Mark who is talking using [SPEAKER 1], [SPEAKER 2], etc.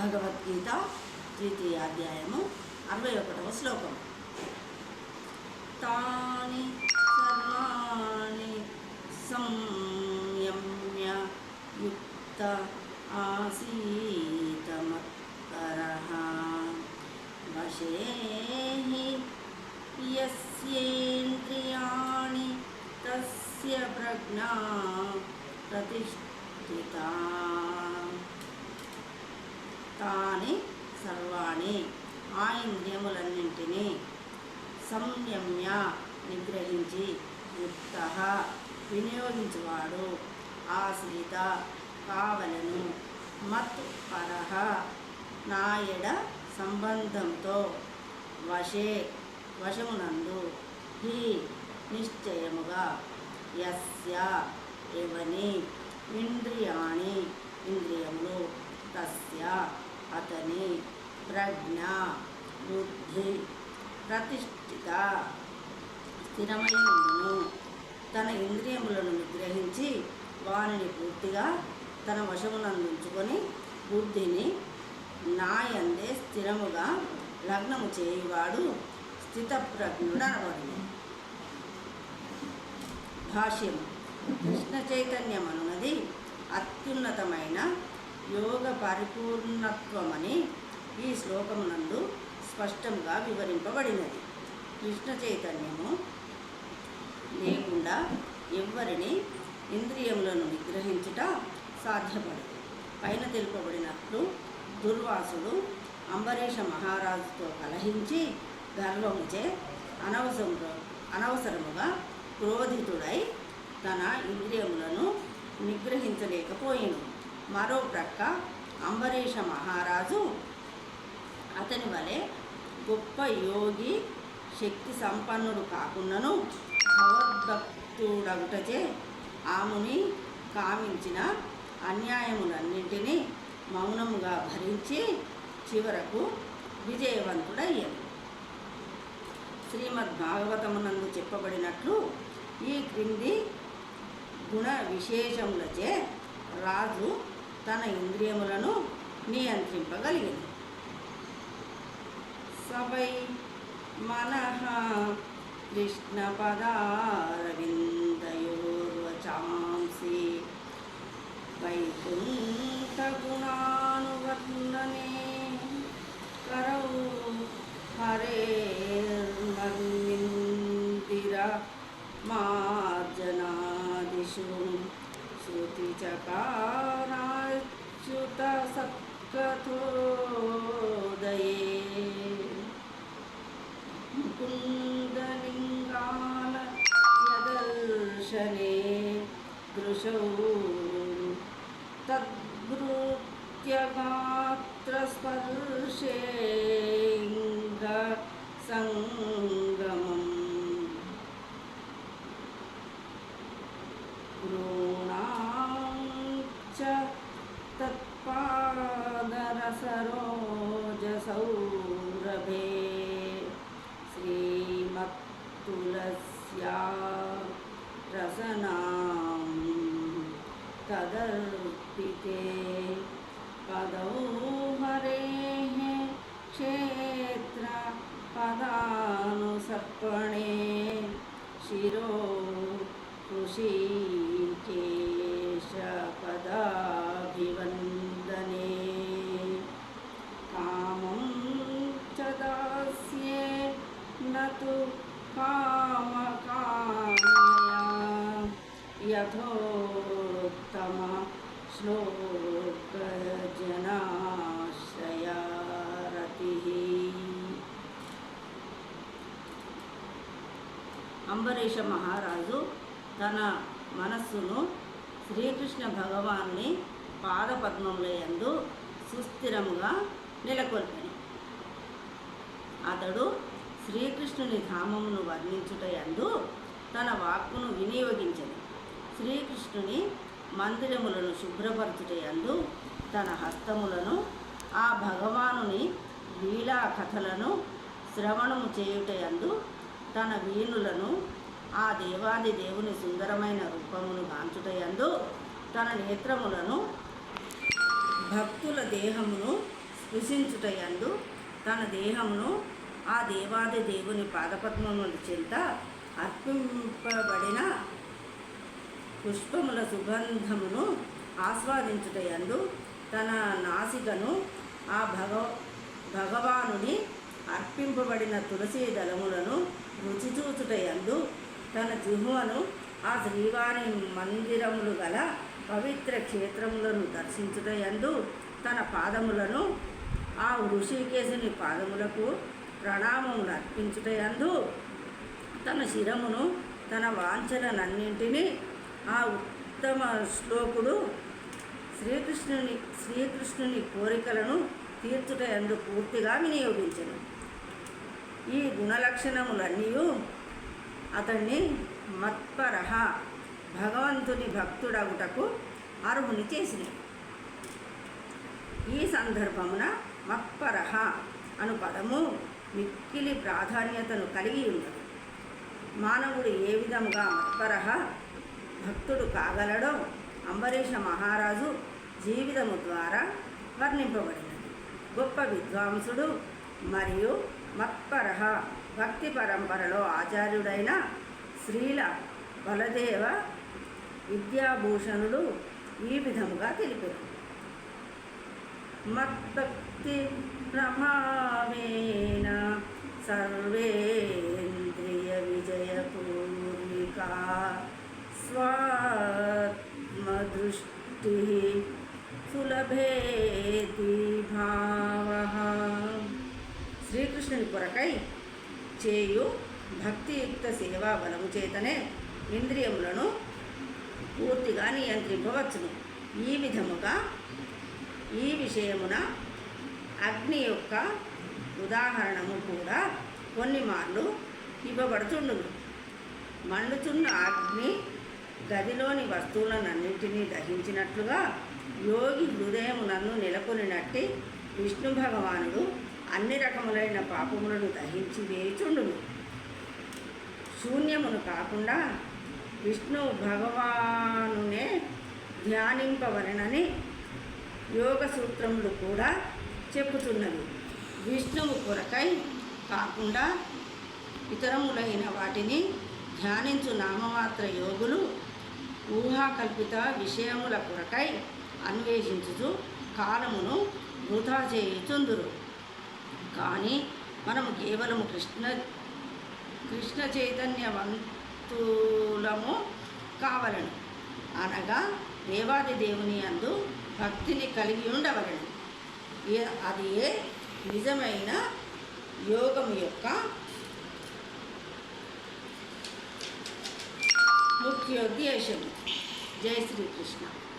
[SPEAKER 1] భగవద్గీత ద్వితీయ అధ్యాయము అరవై ఒకటవ శ్లోకం. తాని సర్వాణి సంయమ్య యుక్త ఆసీతమత్పరః వశేహి యస్యేంద్రియాణి తస్య ప్రజ్ఞా ప్రతిష్ఠితా తాని సర్వాణి ఆ ఇంద్రియములన్నింటినీ సంయమ్య నిగ్రహించి యుక్త వినియోగించువాడు. ఆశ్రిత కావలను. మత్ పరహ నాయడ సంబంధంతో వశే వశమునందు. హి నిశ్చయముగా యస్య ఎవని ఇంద్రియాణి ఇంద్రియములు తస్య అతని ప్రజ్ఞ బుద్ధి ప్రతిష్ఠిత స్థిరమై తన ఇంద్రియములను నిగ్రహించి వారిని పూర్తిగా తన వశమునందుంచుకొని బుద్ధిని నాయందే స్థిరముగా లగ్నము చేయువాడు స్థితప్రజ్ఞుడు భాష్యం కృష్ణ చైతన్యం అన్నది అత్యున్నతమైన యోగ పరిపూర్ణత్వమని ఈ శ్లోకమునందు స్పష్టంగా వివరింపబడినది. కృష్ణ చైతన్యము లేకుండా ఎవ్వరిని ఇంద్రియములను నిగ్రహించుట సాధ్యపడదు. పైన తెలుపబడినట్లు దుర్వాసుడు అంబరీష మహారాజుతో కలహించి గర్వముచే అనవసర అనవసరముగా క్రోధితుడై తన ఇంద్రియములను నిగ్రహించలేకపోయాను. మరో ప్రక్క అంబరీష మహారాజు అతని వలె గొప్ప యోగి శక్తి సంపన్నుడు కాకుండాను భగవద్భక్తుడగుటచే ఆముని కామించిన అన్యాయములన్నింటినీ మౌనముగా భరించి చివరకు విజయవంతుడయ్యాడు. శ్రీమద్ భాగవతమునందు చెప్పబడినట్లు ఈ క్రింది గుణ విశేషములచే రాజు తన ఇంద్రియములను నియంత్రింపగలిగింది సవై మనః కృష్ణపదారవిందయోర్వచాంసి వైకుంఠగుణానువర్ణనే కరౌ దృశౌ తద్భృత్యగాత్రస్పర్శేంగ సంగమం గృణాం చ తత్పాదరసరోజసౌరభే శ్రీమత్తులస్యా రసనాం తదర్పితే పదౌ హరేः క్షేత్ర పదానుసర్పణే శిరో ఋషికేశ పదాభివందనే కామం చ దాస్యే నతు కామకామయా యథోత్తమ శ్లోకజనాశ్రయారతి అంబరీష మహారాజు తన మనస్సును శ్రీకృష్ణ భగవాన్ని పాదపద్మముల యందు సుస్థిరముగా నెలకొల్పెను. అతడు శ్రీకృష్ణుని ధామమును వర్ణించుట యందు తన వాక్కును వినియోగించను. శ్రీకృష్ణుని మందిరములను శుభ్రపరచుట యందు తన హస్తములను ఆ భగవానుని లీలా కథలను శ్రవణము చేయుట యందు తన వీణులను ఆ దేవాది దేవుని సుందరమైన రూపమును గాంచుటయందు తన నేత్రములను భక్తుల దేహమును స్పృశించుటయందు తన దేహమును ఆ దేవాది దేవుని పాదపద్మముల చెంత అర్పింపబడిన పుష్పముల సుగంధమును ఆస్వాదించుటయందు తన నాసికను ఆ భగ భగవానుని అర్పింపబడిన తులసి దళములను రుచిచూచుటయందు తన జిహ్వను ఆ శ్రీవారి మందిరములు గల పవిత్ర క్షేత్రములను దర్శించుటయందు తన పాదములను ఆ ఋషికేశుని పాదములకు ప్రణామములు అర్పించుటయందు తన శిరమును తన వాంఛనన్నింటినీ ఆ ఉత్తమ శ్లోకుడు శ్రీకృష్ణుని శ్రీకృష్ణుని కోరికలను తీర్చుట ఎందు పూర్తిగా వినియోగించను. ఈ గుణలక్షణములన్నీ అతన్ని మత్పరహ భగవంతుని భక్తుడగుటకు అర్హుని చేసినవి ఈ సందర్భమున మత్పరహ అను పదము మిక్కిలి ప్రాధాన్యతను కలిగి ఉండదు మానవుడు ఏ విధముగా మత్పరహ భక్తుడు కాగలడో అంబరీష మహారాజు జీవితము ద్వారా వర్ణింపబడినది. గొప్ప విద్వాంసుడు మరియు మత్పరహ భక్తి పరంపరలో ఆచార్యుడైన శ్రీల బలదేవ విద్యాభూషణుడు ఈ విధముగా తెలిపారు. మద్భక్తి ప్రమావేన సర్వే స్వాత్మదృష్టి సులభేతి భావ శ్రీకృష్ణుని కొరకై చేయు భక్తియుక్త సేవా బలము చేతనే ఇంద్రియములను పూర్తిగా నియంత్రింపవచ్చును. ఈ విధముగా ఈ విషయమున అగ్ని యొక్క ఉదాహరణము కూడా కొన్ని మార్లు ఇవ్వబడుతుండును మండుతున్న అగ్ని గదిలోని వస్తువులనన్నింటినీ దహించినట్లుగా యోగి హృదయం నన్ను నెలకొని నెలకొనినట్టి విష్ణు భగవానుడు అన్ని రకములైన పాపములను దహించి వేచుండును. శూన్యమును కాకుండా విష్ణు భగవానునే ధ్యానింపవలనని యోగ సూత్రములు కూడా చెప్పుతున్నవి విష్ణువు కొరకై కాకుండా ఇతరములైన వాటిని ధ్యానించు నామమాత్ర యోగులు ఊహాకల్పిత విషయముల కొరకై అన్వేషించుచు కాలమును వృధా చేయుచుందురు. కానీ మనము కేవలము కృష్ణ కృష్ణ చైతన్యవంతులము కావలను. అనగా దేవాది దేవుని అందు భక్తిని కలిగి ఉండవలను. ఏ- అది ఏ నిజమైన యోగం యొక్క मुख्य योगी जय श्री कृष्ण।